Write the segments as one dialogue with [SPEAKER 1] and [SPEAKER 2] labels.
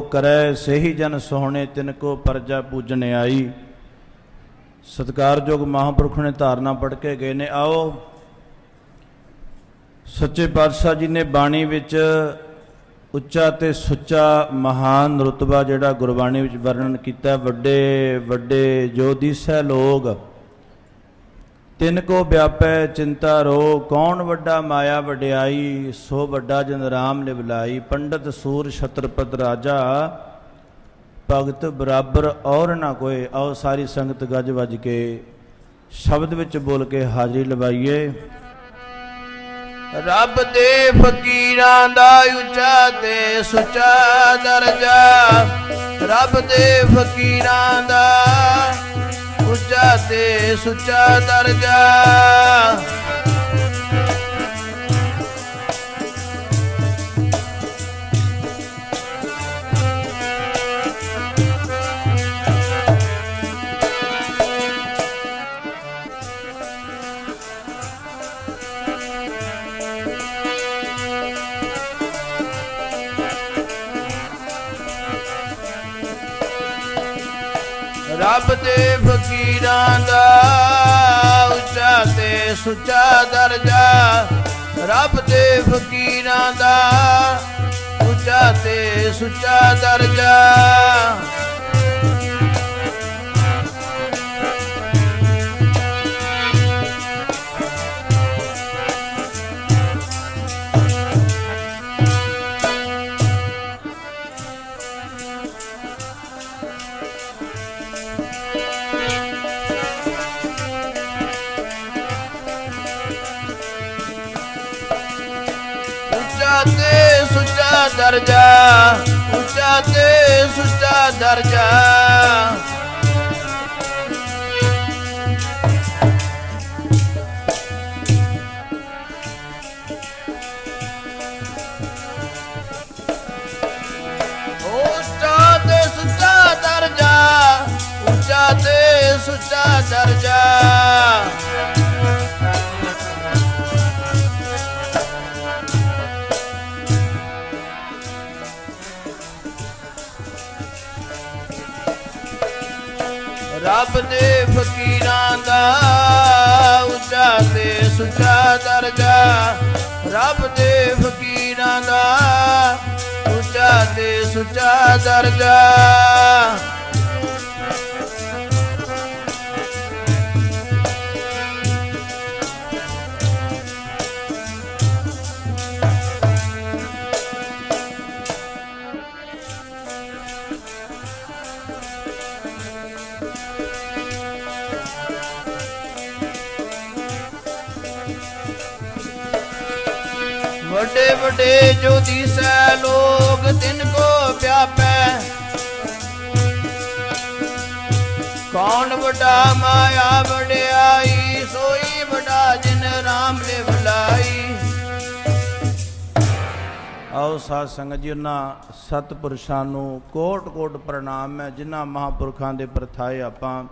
[SPEAKER 1] ਕਰੈ, ਸਹੀ ਜਨ ਸੋਹਣੇ ਤਿਨ ਕੋ ਪਰਜਾ ਪੂਜਣ ਆਈ। ਸਤਿਕਾਰਯੋਗ ਮਹਾਂਪੁਰਖ ਨੇ ਧਾਰਨਾ ਪੜ ਕੇ ਗਏ ਨੇ, ਆਓ। ਸੱਚੇ ਪਾਤਸ਼ਾਹ ਜੀ ਨੇ ਬਾਣੀ ਵਿੱਚ ਉੱਚਾ ਤੇ ਸੁੱਚਾ ਮਹਾਨ ਰਤਬਾ ਜਿਹੜਾ ਗੁਰਬਾਣੀ ਵਿੱਚ ਵਰਣਨ ਕੀਤਾ ਵੱਡੇ ਵੱਡੇ ਜੋ ਦਿਸੈ ਲੋਗ। ਤਿਨ ਕੋ ਵਿਆਪੈ ਚਿੰਤਾ ਰੋ, ਕੌਣ ਵੱਡਾ ਮਾਇਆ ਵਡਿਆਈ, ਸੋ ਵੱਡਾ ਜਨ ਰਾਮ ਨੇ ਬੁਲਾਈ ਪੰਡਤ ਸੂਰ ਛਤਰਪਤ ਰਾਜਾ, ਭਗਤ ਬਰਾਬਰ ਔਰ ਨਾ ਕੋਏ। ਆਓ ਸਾਰੀ ਸੰਗਤ ਗੱਜ ਵੱਜ ਕੇ ਸ਼ਬਦ ਵਿੱਚ ਬੋਲ ਕੇ ਹਾਜ਼ਰੀ ਲਵਾਈਏ।
[SPEAKER 2] ਰੱਬ ਦੇ ਫਕੀਰਾਂ ਦਾ ਉੱਚਾ ਤੇ ਸੁੱਚਾ ਦਰਜਾ। ਰੱਬ ਦੇ ਫਕੀਰਾਂ ਦਾ ਤੇ ਸੁੱਚਾ ਦਰਜਾ। ਰੱਬ ਦੇ ਫਕੀਰਾਂ ਦਾ ਉੱਚਾ ਤੇ ਸੁੱਚਾ ਦਰਜਾ। ਰੱਬ ਦੇ ਫਕੀਰਾਂ ਦਾ ਉੱਚਾ ਤੇ ਸੁੱਚਾ ਦਰਜਾ। ਦਰਜਾ ਉੱਚਾ ਤੇ ਸੁੱਚਾ ਦਰਜਾ। ਉੱਚਾ ਤੇ ਸੁੱਚਾ ਦਰਜਾ ਰੱਬ ਦੇ ਫਕੀਰਾਂ ਦਾ ਉੱਚਾ ਤੇ ਸੁੱਚਾ ਦਰਜਾ। ਰੱਬ ਦੇ ਫਕੀਰਾਂ ਦਾ ਉੱਚਾ ਤੇ ਸੁੱਚਾ ਦਰਜਾ। ਵੱਡੇ ਵੱਡੇ ਜੋ ਦਿਸੈ ਲੋਗ ਤਿਨ ਕੋ ਵਿਆਪੈ। ਕੌਣ ਵੱਡਾ ਮਾਇਆ ਵਡਿਆਈ, ਸੋਈ ਵੱਡਾ ਜਿਨ ਰਾਮ ਨੇ ਬੁਲਾਈ।
[SPEAKER 1] ਆਓ ਸਾਧ ਸੰਗਤ ਜੀ, ਉਹਨਾਂ ਸਤਿਪੁਰਸ਼ਾਂ ਨੂੰ ਕੋਟ ਕੋਟ ਪ੍ਰਣਾਮ ਹੈ, ਜਿਨ੍ਹਾਂ ਮਹਾਪੁਰਖਾਂ ਦੇ ਪ੍ਰਥਾਏ ਆਪਾਂ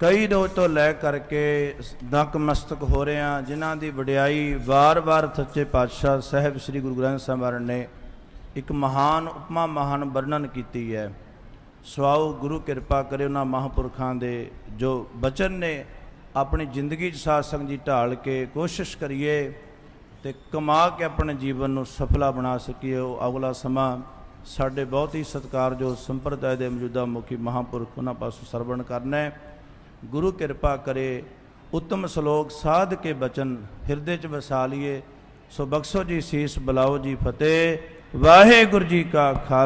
[SPEAKER 1] ਕਈ ਰੋਜ਼ ਤੋਂ ਲੈ ਕਰਕੇ ਨਕਮਸਤਕ ਹੋ ਰਹੇ ਹਾਂ, ਜਿਨ੍ਹਾਂ ਦੀ ਵਡਿਆਈ ਵਾਰ-ਵਾਰ ਸੱਚੇ ਪਾਤਸ਼ਾਹ ਸਾਹਿਬ ਸ੍ਰੀ ਗੁਰੂ ਗ੍ਰੰਥ ਸਾਹਿਬ ਮਹਾਰਾਜ ਨੇ ਇੱਕ ਮਹਾਨ, ਉਪਮਾ ਮਹਾਨ ਵਰਣਨ ਕੀਤੀ ਹੈ। ਸਵਾਉ ਗੁਰੂ ਕਿਰਪਾ ਕਰੇ ਉਹਨਾਂ ਮਹਾਪੁਰਖਾਂ ਦੇ, ਜੋ ਬਚਨ ਨੇ ਆਪਣੀ ਜ਼ਿੰਦਗੀ 'ਚ ਸਾਧ ਸੰਗ ਜੀ ਢਾਲ ਕੇ ਕੋਸ਼ਿਸ਼ ਕਰੀਏ ਤੇ ਕਮਾ ਕੇ ਆਪਣੇ ਜੀਵਨ ਨੂੰ ਸਫਲਾ ਬਣਾ ਸਕੀਏ। ਉਹ ਅਗਲਾ ਸਮਾਂ ਸਾਡੇ ਬਹੁਤ ਹੀ ਸਤਿਕਾਰਯੋਗ ਸੰਪਰਦਾਇ ਦੇ ਮੌਜੂਦਾ ਮੁਖੀ ਮਹਾਪੁਰਖ ਉਹਨਾਂ ਪਾਸੋਂ ਸਰਵਣ ਕਰਨਾ ਹੈ। ਗੁਰੂ ਕਿਰਪਾ ਕਰੇ, ਉੱਤਮ ਸ਼ਲੋਕ ਸਾਧ ਕੇ ਬਚਨ ਹਿਰਦੇ 'ਚ ਵਸਾ ਲਈਏ। ਸੋ ਬਖਸ਼ੋ ਜੀ ਸੀਸ, ਬੁਲਾਓ ਜੀ ਫਤਿਹ। ਵਾਹਿਗੁਰੂ ਜੀ ਕਾ ਖਾਲਸਾ।